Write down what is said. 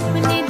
help me